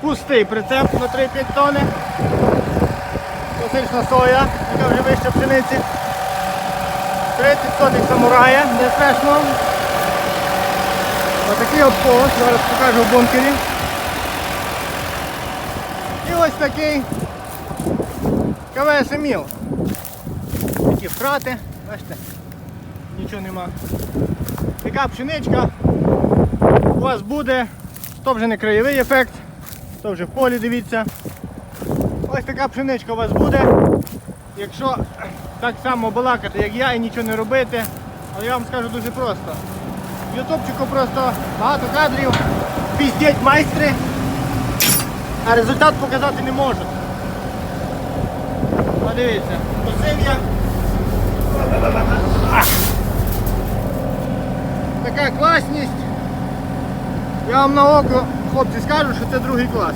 Пустий прицеп на 3-5 тонни. Класична соя, яка вже вища пшениці. 30 сотих самурая, не страшно. Отакий от пост, зараз покажу в бункері. І ось такий КВС Еміл. Такі втрати, бачите, нічого нема. Така пшеничка у вас буде, то вже не краєвий ефект, то вже в полі дивіться. Ось така пшеничка у вас буде. Якщо так само балакати, як я, і нічого не робити, але я вам скажу дуже просто. В ютубчику просто багато кадрів, піздять майстри, а результат показати не можуть. Подивіться, косив. Така класність. Я вам на око, хлопці, скажу, що це другий клас.